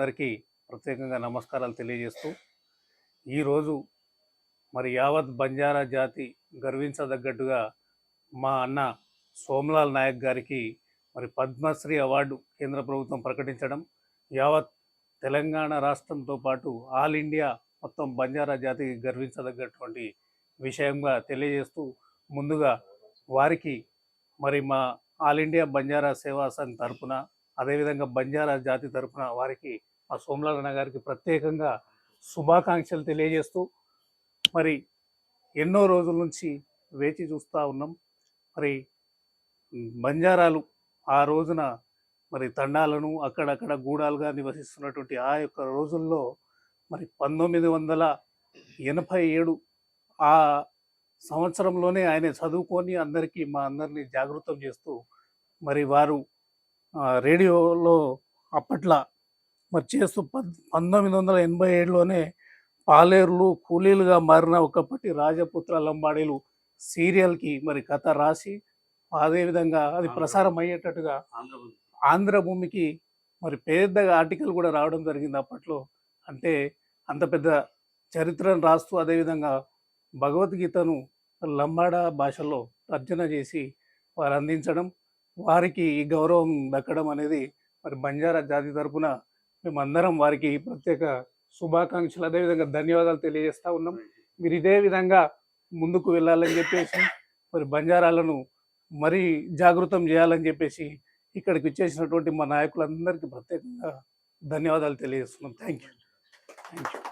అందరికీ ప్రత్యేకంగా నమస్కారాలు తెలియజేస్తూ ఈరోజు మరి యావత్ బంజారా జాతి గర్వించదగ్గట్టుగా మా అన్న సోమలాల్ నాయక్ గారికి మరి పద్మశ్రీ అవార్డు కేంద్ర ప్రభుత్వం ప్రకటించడం యావత్ తెలంగాణ రాష్ట్రంతో పాటు ఆల్ ఇండియా మొత్తం బంజారా జాతికి గర్వించదగ్గటువంటి విషయంగా తెలియజేస్తూ ముందుగా వారికి మరి మా ఆల్ ఇండియా బంజారా సేవా సంఘ్ తరపున అదేవిధంగా బంజారా జాతి తరపున వారికి మా సోమలాలన్న గారికి ప్రత్యేకంగా శుభాకాంక్షలు తెలియజేస్తూ మరి ఎన్నో రోజుల నుంచి వేచి చూస్తూ ఉన్నాం. మరి బంజారాలు ఆ రోజున మరి తండాలను అక్కడక్కడ గూడాలుగా నివసిస్తున్నటువంటి ఆ యొక్క రోజుల్లో మరి పంతొమ్మిది వందల ఎనభై ఏడు ఆ సంవత్సరంలోనే ఆయన చదువుకొని అందరికీ మా అందరినీ జాగృతం చేస్తూ మరి వారు రేడియోలో అప్పట్లో మరి చేస్తూ పద్ పంతొమ్మిది వందల ఎనభై ఏడులోనే పాలేరులు కూలీలుగా మారిన ఒకప్పటి రాజపుత్ర లంబాడీలు సీరియల్కి మరి కథ రాసి అదేవిధంగా అది ప్రసారం అయ్యేటట్టుగా ఆంధ్రభూమికి మరి పెద్దగా ఆర్టికల్ కూడా రావడం జరిగింది అప్పట్లో. అంటే అంత పెద్ద చరిత్రను రాస్తూ అదేవిధంగా భగవద్గీతను లంబాడ భాషలో తర్జన చేసి వారు అందించడం వారికి ఈ గౌరవం దక్కడం అనేది మరి బంజారా జాతి తరపున మేమందరం వారికి ప్రత్యేక శుభాకాంక్షలు. అదేవిధంగా ధన్యవాదాలు తెలియజేస్తా ఉన్నాం. మీరు ఇదే విధంగా ముందుకు వెళ్ళాలని చెప్పేసి మరి బంజారాలను మరీ జాగృతం చేయాలని చెప్పేసి ఇక్కడికి వచ్చేసినటువంటి మా నాయకులందరికీ ప్రత్యేకంగా ధన్యవాదాలు తెలియజేస్తున్నాం. Thank you thank you